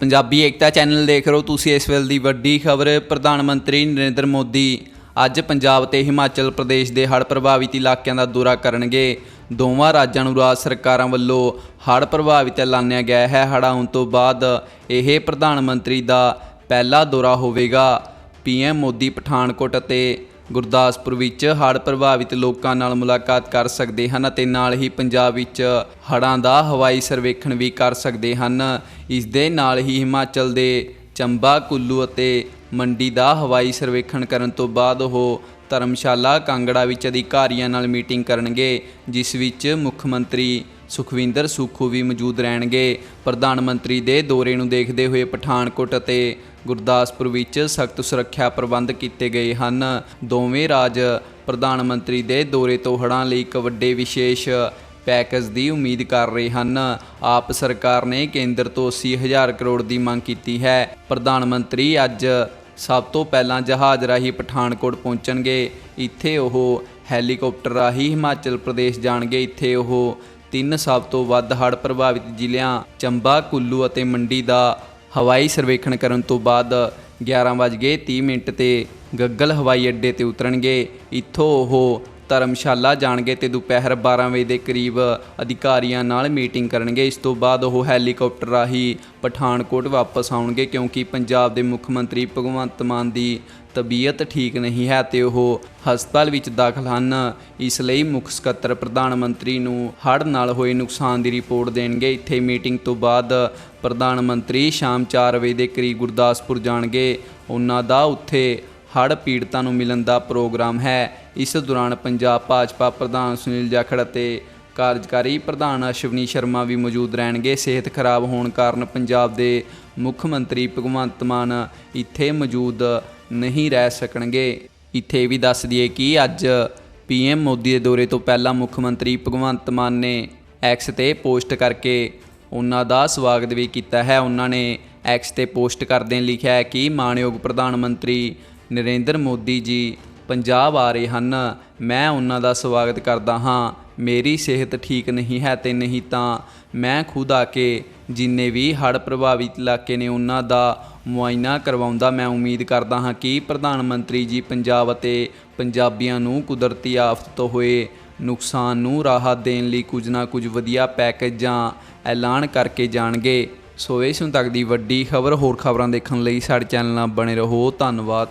ਪੰਜਾਬੀ ਏਕਤਾ channel ਦੇਖ ਰਹੇ ਹੋ ਤੁਸੀਂ ਇਸ ਵੇਲੇ ਦੀ ਵੱਡੀ ਖਬਰ। ਪ੍ਰਧਾਨ ਮੰਤਰੀ ਨਰਿੰਦਰ ਮੋਦੀ ਅੱਜ ਪੰਜਾਬ ਤੇ ਹਿਮਾਚਲ ਪ੍ਰਦੇਸ਼ ਦੇ ਹੜ੍ਹ ਪ੍ਰਭਾਵਿਤ ਇਲਾਕਿਆਂ ਦਾ ਦੌਰਾ ਕਰਨਗੇ। ਦੋਵਾਂ ਰਾਜਾਂ ਨੂੰ ਰਾਜ ਸਰਕਾਰਾਂ ਵੱਲੋਂ ਹੜ੍ਹ ਪ੍ਰਭਾਵਿਤ ਐਲਾਨਿਆ ਗਿਆ ਹੈ। ਹੜ੍ਹ ਆਉਣ ਤੋਂ ਬਾਅਦ ਇਹ ਪ੍ਰਧਾਨ ਮੰਤਰੀ ਦਾ ਪਹਿਲਾ ਦੌਰਾ ਹੋਵੇਗਾ। ਪੀਐਮ ਮੋਦੀ ਪਠਾਨਕੋਟ ਅਤੇ ਗੁਰਦਾਸਪੁਰ ਵਿੱਚ ਹੜ੍ਹ ਪ੍ਰਭਾਵਿਤ ਲੋਕਾਂ ਨਾਲ ਮੁਲਾਕਾਤ ਕਰ ਸਕਦੇ ਹਨ ਅਤੇ ਨਾਲ ਹੀ ਪੰਜਾਬ ਵਿੱਚ ਹੜ੍ਹਾਂ ਦਾ ਹਵਾਈ ਸਰਵੇਖਣ ਵੀ ਕਰ ਸਕਦੇ ਹਨ। ਇਸ ਦੇ ਨਾਲ ਹੀ ਹਿਮਾਚਲ ਦੇ ਚੰਬਾ, ਕੁੱਲੂ ਅਤੇ ਮੰਡੀ ਦਾ ਹਵਾਈ ਸਰਵੇਖਣ ਕਰਨ ਤੋਂ ਬਾਅਦ ਉਹ ਧਰਮਸ਼ਾਲਾ, ਕਾਂਗੜਾ ਵਿੱਚ ਅਧਿਕਾਰੀਆਂ ਨਾਲ ਮੀਟਿੰਗ ਕਰਨਗੇ, ਜਿਸ ਵਿੱਚ ਮੁੱਖ ਮੰਤਰੀ ਸੁਖਵਿੰਦਰ ਸੁੱਖੂ ਵੀ ਮੌਜੂਦ ਰਹਿਣਗੇ। ਪ੍ਰਧਾਨ ਮੰਤਰੀ ਦੇ ਦੌਰੇ ਨੂੰ ਦੇਖਦੇ ਹੋਏ ਪਠਾਨਕੋਟ ਅਤੇ ਗੁਰਦਾਸਪੁਰ ਵਿੱਚ ਸਖਤ ਸੁਰੱਖਿਆ ਪ੍ਰਬੰਧ ਕੀਤੇ ਗਏ ਹਨ। ਦੋਵੇਂ ਰਾਜ ਪ੍ਰਧਾਨ ਮੰਤਰੀ ਦੇ ਦੌਰੇ ਤੋਂ ਹੜ੍ਹਾਂ ਲਈ ਇੱਕ ਵੱਡੇ ਵਿਸ਼ੇਸ਼ ਪੈਕੇਜ ਦੀ ਉਮੀਦ ਕਰ ਰਹੇ ਹਨ। ਆਪ ਸਰਕਾਰ ਨੇ ਕੇਂਦਰ ਤੋਂ 80000 ਕਰੋੜ ਦੀ ਮੰਗ ਕੀਤੀ ਹੈ। ਪ੍ਰਧਾਨ ਮੰਤਰੀ ਅੱਜ ਸਭ ਤੋਂ ਪਹਿਲਾਂ ਜਹਾਜ਼ ਰਾਹੀਂ ਪਠਾਨਕੋਟ ਪਹੁੰਚਣਗੇ। ਇੱਥੇ ਉਹ ਹੈਲੀਕਾਪਟਰ ਰਾਹੀਂ ਹਿਮਾਚਲ ਪ੍ਰਦੇਸ਼ ਜਾਣਗੇ। ਇੱਥੇ ਉਹ ਤਿੰਨ ਸਭ ਤੋਂ ਵੱਧ ਹੜ੍ਹ ਪ੍ਰਭਾਵਿਤ ਜ਼ਿਲ੍ਹਿਆਂ ਚੰਬਾ, ਕੁੱਲੂ ਅਤੇ ਮੰਡੀ ਦਾ ਹਵਾਈ ਸਰਵੇਖਣ ਕਰਨ ਤੋਂ ਬਾਅਦ 11:30 ਮਿੰਟ ਤੇ ਗੱਗਲ ਹਵਾਈ ਅੱਡੇ ਤੇ ਉਤਰਨਗੇ। ਇੱਥੋਂ ਉਹ ਧਰਮਸ਼ਾਲਾ ਜਾਣਗੇ ਤੇ ਦੁਪਹਿਰ 12 ਵਜੇ ਦੇ ਕਰੀਬ ਅਧਿਕਾਰੀਆਂ ਨਾਲ ਮੀਟਿੰਗ ਕਰਨਗੇ। ਇਸ ਤੋਂ ਬਾਅਦ ਉਹ ਹੈਲੀਕਾਪਟਰ ਰਾਹੀਂ ਪਠਾਨਕੋਟ ਵਾਪਸ ਆਉਣਗੇ ਕਿਉਂਕਿ ਪੰਜਾਬ ਦੇ ਮੁੱਖ ਮੰਤਰੀ ਭਗਵੰਤ ਮਾਨ ਦੀ ਤਬੀਅਤ ਠੀਕ ਨਹੀਂ ਹੈ ਤੇ ਉਹ ਹਸਪਤਾਲ ਵਿੱਚ ਦਾਖਲ ਹਨ। ਇਸ ਲਈ ਮੁੱਖ ਸਕੱਤਰ ਪ੍ਰਧਾਨ ਮੰਤਰੀ ਨੂੰ ਹੜ੍ਹ ਨਾਲ ਹੋਏ ਨੁਕਸਾਨ ਦੀ ਰਿਪੋਰਟ ਦੇਣਗੇ। ਇੱਥੇ ਮੀਟਿੰਗ ਤੋਂ ਬਾਅਦ ਪ੍ਰਧਾਨ ਮੰਤਰੀ ਸ਼ਾਮ 4 ਵਜੇ ਦੇ ਕਰੀਬ ਗੁਰਦਾਸਪੁਰ ਜਾਣਗੇ। ਉਹਨਾਂ ਦਾ ਉੱਥੇ ਹੜ੍ਹ ਪੀੜਤਾਂ ਨੂੰ ਮਿਲਣ ਦਾ ਪ੍ਰੋਗਰਾਮ ਹੈ। ਇਸ ਦੌਰਾਨ ਪੰਜਾਬ ਭਾਜਪਾ ਪ੍ਰਧਾਨ ਸੁਨੀਲ ਜਾਖੜ ਅਤੇ ਕਾਰਜਕਾਰੀ ਪ੍ਰਧਾਨ ਅਸ਼ਵਨੀ ਸ਼ਰਮਾ ਵੀ ਮੌਜੂਦ ਰਹਿਣਗੇ। ਸਿਹਤ ਖਰਾਬ ਹੋਣ ਕਾਰਨ ਪੰਜਾਬ ਦੇ ਮੁੱਖ ਮੰਤਰੀ ਭਗਵੰਤ ਮਾਨ ਇੱਥੇ ਮੌਜੂਦ ਨਹੀਂ ਰਹਿ ਸਕਣਗੇ। ਇੱਥੇ ਇਹ ਵੀ ਦੱਸ ਦਈਏ ਕਿ ਅੱਜ ਪੀਐਮ ਮੋਦੀ ਦੇ ਦੌਰੇ ਤੋਂ ਪਹਿਲਾਂ ਮੁੱਖ ਮੰਤਰੀ ਭਗਵੰਤ ਮਾਨ ਨੇ ਐਕਸ ਤੇ ਪੋਸਟ ਕਰਕੇ ਉਹਨਾਂ ਦਾ ਸਵਾਗਤ ਵੀ ਕੀਤਾ ਹੈ। ਉਹਨਾਂ ਨੇ ਐਕਸ ਤੇ ਪੋਸਟ ਕਰਦਿਆਂ ਲਿਖਿਆ ਹੈ ਕਿ ਮਾਣਯੋਗ ਪ੍ਰਧਾਨ ਮੰਤਰੀ ਨਰਿੰਦਰ ਮੋਦੀ ਜੀ ਪੰਜਾਬ ਆ ਰਹੇ ਹਨ। ਮੈਂ ਉਹਨਾਂ ਦਾ ਸਵਾਗਤ ਕਰਦਾ ਹਾਂ। ਮੇਰੀ ਸਿਹਤ ਠੀਕ ਨਹੀਂ ਹੈ ਤੇ ਨਹੀਂ ਤਾਂ ਮੈਂ ਖੁਦ ਆ ਕੇ ਜਿੰਨੇ ਵੀ ਹੜ੍ਹ ਪ੍ਰਭਾਵਿਤ ਇਲਾਕੇ ਨੇ ਉਹਨਾਂ ਦਾ ਮੁਆਇਨਾ ਕਰਵਾਉਂਦਾ, ਮੈਂ ਉਮੀਦ ਕਰਦਾ ਹਾਂ ਕਿ ਪ੍ਰਧਾਨ ਮੰਤਰੀ ਜੀ ਪੰਜਾਬ ਅਤੇ ਪੰਜਾਬੀਆਂ ਨੂੰ ਕੁਦਰਤੀ ਆਫਤ ਤੋਂ ਹੋਏ ਨੁਕਸਾਨ ਨੂੰ ਰਾਹਤ ਦੇਣ ਲਈ ਕੁਝ ਨਾ ਕੁਝ ਵਧੀਆ ਪੈਕੇਜ ਜਾਂ ਐਲਾਨ ਕਰਕੇ ਜਾਣਗੇ। ਸੋ ਇਸ ਹੁਣ ਤੱਕ ਦੀ ਵੱਡੀ ਖਬਰ, ਹੋਰ ਖਬਰਾਂ ਦੇਖਣ ਲਈ ਸਾਡੇ ਚੈਨਲ ਨਾਲ ਬਣੇ ਰਹੋ। ਧੰਨਵਾਦ।